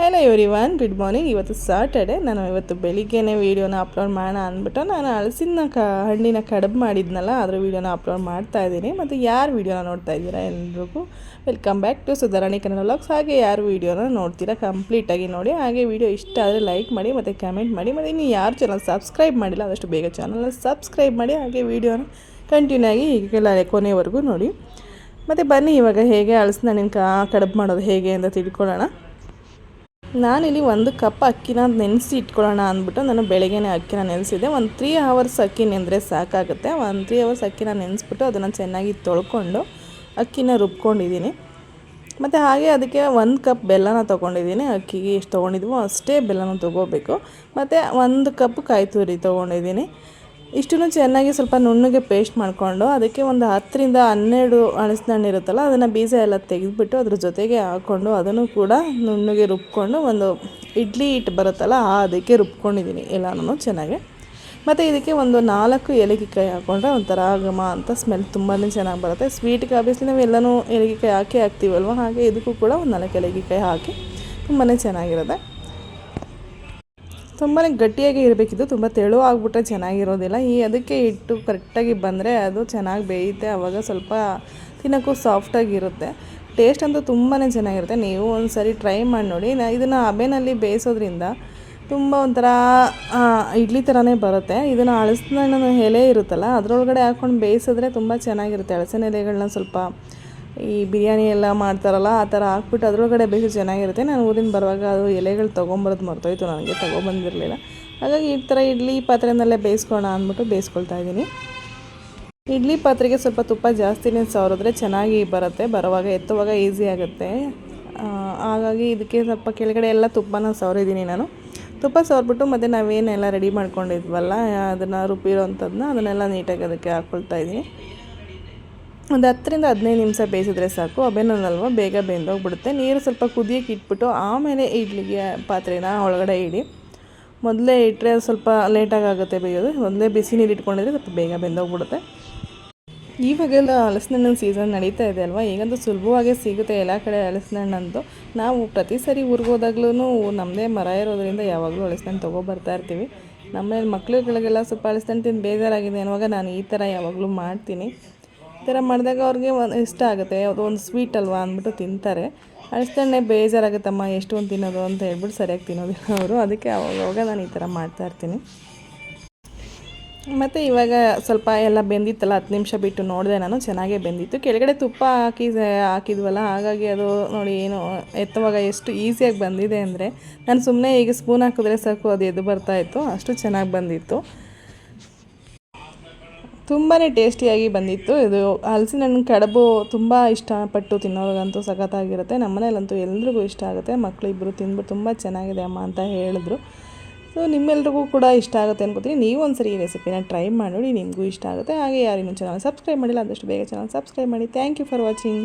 Hello everyone good morning ಇವತ್ತು Saturday ನಾನು ಇವತ್ತು ಬೆಳಿಗ್ಗೆನೇ ವೀಡಿಯೋನ ಅಪ್ಲೋಡ್ ಮಾಡೋಣ ಅಂದ್ಬಿಟ್ಟು ನಾನು ಹಲಸಿನ ಕ, ಹಣ್ಣಿನ ಕಡಬು ಮಾಡಿದ್ನಲ್ಲ, ಅದ್ರ ವೀಡಿಯೋನ ಅಪ್ಲೋಡ್ ಮಾಡ್ತಾ ಇದ್ದೀನಿ. ಮತ್ತು ಯಾರು ವೀಡಿಯೋನ ನೋಡ್ತಾ ಇದ್ದೀರಾ ಎಲ್ರಿಗೂ? Welcome back to Sudharani Kannada vlogs ಹಾಗೆ ಯಾರು ವೀಡಿಯೋನ ನೋಡ್ತೀರಾ ಕಂಪ್ಲೀಟಾಗಿ ನೋಡಿ. ಹಾಗೆ ವೀಡಿಯೋ ಇಷ್ಟ ಆದರೆ ಲೈಕ್ ಮಾಡಿ, ಮತ್ತು ಕಮೆಂಟ್ ಮಾಡಿ, ಮತ್ತು ಇನ್ನು ಯಾರು ಚಾನಲ್ ಸಬ್ಸ್ಕ್ರೈಬ್ ಮಾಡಿಲ್ಲ, ಆದಷ್ಟು ಬೇಗ ಚಾನಲ್ನ ಸಬ್ಸ್ಕ್ರೈಬ್ ಮಾಡಿ, ಹಾಗೆ ವೀಡಿಯೋನ ಕಂಟಿನ್ಯೂ ಆಗಿ ಈಗೆಲ್ಲ ಕೊನೆವರೆಗೂ ನೋಡಿ. ಮತ್ತು ಬನ್ನಿ ಇವಾಗ ಹೇಗೆ ಅಳಸಿನ ಹಣ್ಣಿನ ಕಡಬು ಮಾಡೋದು ಹೇಗೆ ಅಂತ ತಿಳ್ಕೊಳ್ಳೋಣ. ನಾನಿಲ್ಲಿ ಒಂದು ಕಪ್ ಅಕ್ಕಿನ ನೆನೆಸಿ ಇಟ್ಕೊಳ್ಳೋಣ ಅಂದ್ಬಿಟ್ಟು ನಾನು ಬೆಳಗ್ಗೆನೇ ಅಕ್ಕಿನ ನೆನೆಸಿದ್ದೆ. ಒಂದು ತ್ರೀ ಅವರ್ಸ್ ಅಕ್ಕಿ ನೆಂದರೆ ಸಾಕಾಗುತ್ತೆ. ಒಂದು ತ್ರೀ ಅವರ್ಸ್ ಅಕ್ಕಿನ ನೆನೆಸ್ಬಿಟ್ಟು ಅದನ್ನು ಚೆನ್ನಾಗಿ ತೊಳ್ಕೊಂಡು ಅಕ್ಕಿನ ರುಬ್ಕೊಂಡಿದ್ದೀನಿ. ಮತ್ತು ಹಾಗೆ ಅದಕ್ಕೆ ಒಂದು ಕಪ್ ಬೆಲ್ಲನ ತೊಗೊಂಡಿದ್ದೀನಿ. ಅಕ್ಕಿಗೆ ಎಷ್ಟು ತೊಗೊಂಡಿದ್ವೋ ಅಷ್ಟೇ ಬೆಲ್ಲನ ತೊಗೋಬೇಕು. ಮತ್ತು ಒಂದು ಕಪ್ ಕಾಯಿ ತುರಿ ತೊಗೊಂಡಿದ್ದೀನಿ. ಇಷ್ಟನ್ನು ಚೆನ್ನಾಗಿ ಸ್ವಲ್ಪ ನುಣ್ಣಗೆ ಪೇಸ್ಟ್ ಮಾಡಿಕೊಂಡು ಅದಕ್ಕೆ ಒಂದು ಹತ್ತರಿಂದ ಹನ್ನೆರಡು ಅಣಸಿನ ಹಣ್ಣು ಇರುತ್ತಲ್ಲ, ಅದನ್ನು ಬೀಜ ಎಲ್ಲ ತೆಗೆದುಬಿಟ್ಟು ಅದ್ರ ಜೊತೆಗೆ ಹಾಕ್ಕೊಂಡು ಅದನ್ನು ಕೂಡ ನುಣ್ಣಗೆ ರುಬ್ಕೊಂಡು ಒಂದು ಇಡ್ಲಿ ಹಿಟ್ಟು ಬರುತ್ತಲ್ಲ, ಆ ಅದಕ್ಕೆ ರುಬ್ಕೊಂಡಿದ್ದೀನಿ ಎಲ್ಲನೂ ಚೆನ್ನಾಗಿ. ಮತ್ತು ಇದಕ್ಕೆ ಒಂದು ನಾಲ್ಕು ಏಲಕ್ಕಿಕಾಯಿ ಹಾಕ್ಕೊಂಡ್ರೆ ಒಂಥರ ಘಮ ಅಂತ ಸ್ಮೆಲ್ ತುಂಬಾ ಚೆನ್ನಾಗಿ ಬರುತ್ತೆ. ಸ್ವೀಟ್ಗೆ ಆಬ್ವಿಯಸ್ಲಿ ನಾವು ಎಲ್ಲನೂ ಏಲಕ್ಕಿಕಾಯಿ ಹಾಕಿ ಹಾಕ್ತೀವಲ್ವ, ಹಾಗೆ ಇದಕ್ಕೂ ಕೂಡ ಒಂದು ನಾಲ್ಕು ಏಲಕ್ಕಿಕಾಯಿ ಹಾಕಿ ತುಂಬಾ ಚೆನ್ನಾಗಿರುತ್ತೆ. ತುಂಬಾ ಗಟ್ಟಿಯಾಗಿ ಇರಬೇಕಿತ್ತು, ತುಂಬ ತೆಳು ಆಗಿಬಿಟ್ರೆ ಚೆನ್ನಾಗಿರೋದಿಲ್ಲ. ಈ ಅದಕ್ಕೆ ಇಟ್ಟು ಕರೆಕ್ಟಾಗಿ ಬಂದರೆ ಅದು ಚೆನ್ನಾಗಿ ಬೇಯುತ್ತೆ ಆವಾಗ ಸ್ವಲ್ಪ ತಿನ್ನೋಕ್ಕೂ ಸಾಫ್ಟಾಗಿರುತ್ತೆ ಟೇಸ್ಟ್ ಅಂತೂ ತುಂಬಾ ಚೆನ್ನಾಗಿರುತ್ತೆ. ನೀವು ಒಂದು ಸರಿ ಟ್ರೈ ಮಾಡಿ ನೋಡಿ. ನಾ ಇದನ್ನು ಹಬೆನಲ್ಲಿ ಬೇಯಿಸೋದ್ರಿಂದ ತುಂಬ ಒಂಥರ ಇಡ್ಲಿ ಥರನೇ ಬರುತ್ತೆ. ಇದನ್ನು ಅಳಸಿನ ಎಲೆ ಇರುತ್ತಲ್ಲ, ಅದರೊಳಗಡೆ ಹಾಕ್ಕೊಂಡು ಬೇಯಿಸಿದ್ರೆ ತುಂಬ ಚೆನ್ನಾಗಿರುತ್ತೆ. ಅಳಸಿನ ಎಲೆಗಳನ್ನ ಸ್ವಲ್ಪ ಈ ಬಿರಿಯಾನಿ ಎಲ್ಲ ಮಾಡ್ತಾರಲ್ಲ, ಆ ಥರ ಹಾಕ್ಬಿಟ್ಟು ಅದರೊಳಗಡೆ ಬೇಯಿಸಿ ಚೆನ್ನಾಗಿರುತ್ತೆ. ನಾನು ಊರಿಂದ ಬರುವಾಗ ಅದು ಎಲೆಗಳು ತೊಗೊಂಬರೋದು ಮರ್ತೋಯ್ತು, ನನಗೆ ತೊಗೊಬಂದಿರಲಿಲ್ಲ. ಹಾಗಾಗಿ ಈ ಥರ ಇಡ್ಲಿ ಪಾತ್ರೆನಲ್ಲೇ ಬೇಯಿಸ್ಕೋಣ ಅಂದ್ಬಿಟ್ಟು ಬೇಯಿಸ್ಕೊಳ್ತಾ ಇದ್ದೀನಿ. ಇಡ್ಲಿ ಪಾತ್ರೆಗೆ ಸ್ವಲ್ಪ ತುಪ್ಪ ಜಾಸ್ತಿನೇ ಸವರಿದ್ರೆ ಚೆನ್ನಾಗಿ ಬರುತ್ತೆ, ಬರುವಾಗ ಎತ್ತುವಾಗ ಈಸಿ ಆಗುತ್ತೆ. ಹಾಗಾಗಿ ಇದಕ್ಕೆ ಸ್ವಲ್ಪ ಕೆಳಗಡೆ ಎಲ್ಲ ತುಪ್ಪನ ಸವರಿದ್ದೀನಿ ನಾನು. ತುಪ್ಪ ಸವರ್ಬಿಟ್ಟು ಮತ್ತು ನಾವೇನೆಲ್ಲ ರೆಡಿ ಮಾಡ್ಕೊಂಡಿದ್ವಲ್ಲ, ಅದನ್ನು ರುಬ್ಬಿರೋ ಅಂಥದ್ದನ್ನ ಅದನ್ನೆಲ್ಲ ನೀಟಾಗಿ ಅದಕ್ಕೆ ಹಾಕ್ಕೊಳ್ತಾ ಇದ್ದೀನಿ. ಒಂದು ಹತ್ತರಿಂದ ಹದಿನೈದು ನಿಮಿಷ ಬೇಯಿಸಿದ್ರೆ ಸಾಕು. ಅಬೆನಲ್ವ ಬೇಗ ಬೆಂದೋಗ್ಬಿಡುತ್ತೆ. ನೀರು ಸ್ವಲ್ಪ ಕುದಿಯಕ್ಕೆ ಇಟ್ಬಿಟ್ಟು ಆಮೇಲೆ ಇಡ್ಲಿಗೆ ಪಾತ್ರೆನ ಒಳಗಡೆ ಇಡಿ. ಮೊದಲೇ ಇಟ್ಟರೆ ಸ್ವಲ್ಪ ಲೇಟಾಗಿ ಆಗುತ್ತೆ ಬೇಯೋದು. ಮೊದಲೇ ಬಿಸಿ ನೀರು ಇಟ್ಕೊಂಡಿದ್ರೆ ಸ್ವಲ್ಪ ಬೇಗ ಬೆಂದೋಗ್ಬಿಡುತ್ತೆ. ಈವಾಗೆಲ್ಲ ಹಲಸಿನ ಹಣ್ಣಿನ ಸೀಸನ್ ನಡೀತಾ ಇದೆ ಅಲ್ವಾ? ಈಗಂತೂ ಸುಲಭವಾಗಿ ಸಿಗುತ್ತೆ ಎಲ್ಲ ಕಡೆ ಹಲಸಿನ ಹಣ್ಣಂತೂ ನಾವು ಪ್ರತಿ ಸರಿ ಊರಿಗೆ ಹೋದಾಗ್ಲೂ ನಮ್ಮದೇ ಮರ ಇರೋದ್ರಿಂದ ಯಾವಾಗಲೂ ಹಲಸಿನ ಹಣ್ಣು ತೊಗೊಬರ್ತಾ ಇರ್ತೀವಿ. ನಮ್ಮನೇಲಿ ಮಕ್ಳುಗಳಿಗೆಲ್ಲ ಸ್ವಲ್ಪ ಹಲಸಿನ ಹಣ್ಣು ತಿಂದು ಬೇಜಾರಾಗಿದೆ ಅನ್ನುವಾಗ ನಾನು ಈ ಥರ ಯಾವಾಗಲೂ ಮಾಡ್ತೀನಿ. ಥರ ಮಾಡಿದಾಗ ಅವ್ರಿಗೆ ಒಂದು ಇಷ್ಟ ಆಗುತ್ತೆ. ಅದು ಒಂದು ಸ್ವೀಟ್ ಅಲ್ವಾ ಅಂದ್ಬಿಟ್ಟು ತಿಂತಾರೆ. ಅಷ್ಟೇ ಬೇಜಾರಾಗುತ್ತಮ್ಮ ಎಷ್ಟು ಒಂದು ತಿನ್ನೋದು ಅಂತ ಹೇಳ್ಬಿಟ್ಟು ಸರಿಯಾಗಿ ತಿನ್ನೋದಿಲ್ಲ ಅವರು. ಅದಕ್ಕೆ ಅವಾಗ ನಾನು ಈ ಥರ ಮಾಡ್ತಾಯಿರ್ತೀನಿ ಮತ್ತು ಇವಾಗ ಸ್ವಲ್ಪ ಎಲ್ಲ ಬೆಂದಿತ್ತಲ್ಲ, ಹತ್ತು ನಿಮಿಷ ಬಿಟ್ಟು ನೋಡಿದೆ ನಾನು, ಚೆನ್ನಾಗೇ ಬೆಂದಿತ್ತು. ಕೆಳಗಡೆ ತುಪ್ಪ ಹಾಕಿ, ಹಾಕಿದ್ವಲ್ಲ, ಹಾಗಾಗಿ ಅದು ನೋಡಿ ಏನು ಎತ್ತುವಾಗ ಎಷ್ಟು ಈಸಿಯಾಗಿ ಬಂದಿದೆ ಅಂದರೆ, ನಾನು ಸುಮ್ಮನೆ ಈಗ ಸ್ಪೂನ್ ಹಾಕಿದ್ರೆ ಸಾಕು, ಅದು ಎದ್ದು ಬರ್ತಾಯಿತ್ತು ಅಷ್ಟು ಚೆನ್ನಾಗಿ ಬಂದಿತ್ತು. ತುಂಬಾ ಟೇಸ್ಟಿಯಾಗಿ ಬಂದಿತ್ತು. ಇದು ಹಲಸಿನ ಹಣ್ಣು ಕಡುಬು ತುಂಬ ಇಷ್ಟಪಟ್ಟು ತಿನ್ನೋರಿಗಂತೂ ಸಖತ್ತಾಗಿರುತ್ತೆ. ನಮ್ಮ ಮನೇಲಂತೂ ಎಲ್ರಿಗೂ ಇಷ್ಟ ಆಗುತ್ತೆ. ಮಕ್ಕಳು ಇಬ್ಬರು ತಿಂದ್ಬಿಟ್ಟು ತುಂಬ ಚೆನ್ನಾಗಿದೆ ಅಮ್ಮ ಅಂತ ಹೇಳಿದ್ರು. ಸೊ, ನಿಮ್ಮೆಲ್ರಿಗೂ ಕೂಡ ಇಷ್ಟ ಆಗುತ್ತೆ ಅನ್ಕೋತೀನಿ. ನೀವು ಒಂದ್ಸರಿ ಈ ರೆಸಿಪಿನ ಟ್ರೈ ಮಾಡಿ ನಿಮಗೂ ಇಷ್ಟ ಆಗುತ್ತೆ. ಹಾಗೆ ಯಾರು ಇನ್ನೂ ಚಾನಲ್ ಸಬ್ಸ್ಕ್ರೈಬ್ ಮಾಡಿಲ್ಲ ಆದಷ್ಟು ಬೇಗ ಚಾನಲ್ ಸಬ್ಸ್ಕ್ರೈಬ್ ಮಾಡಿ. Thank you for watching.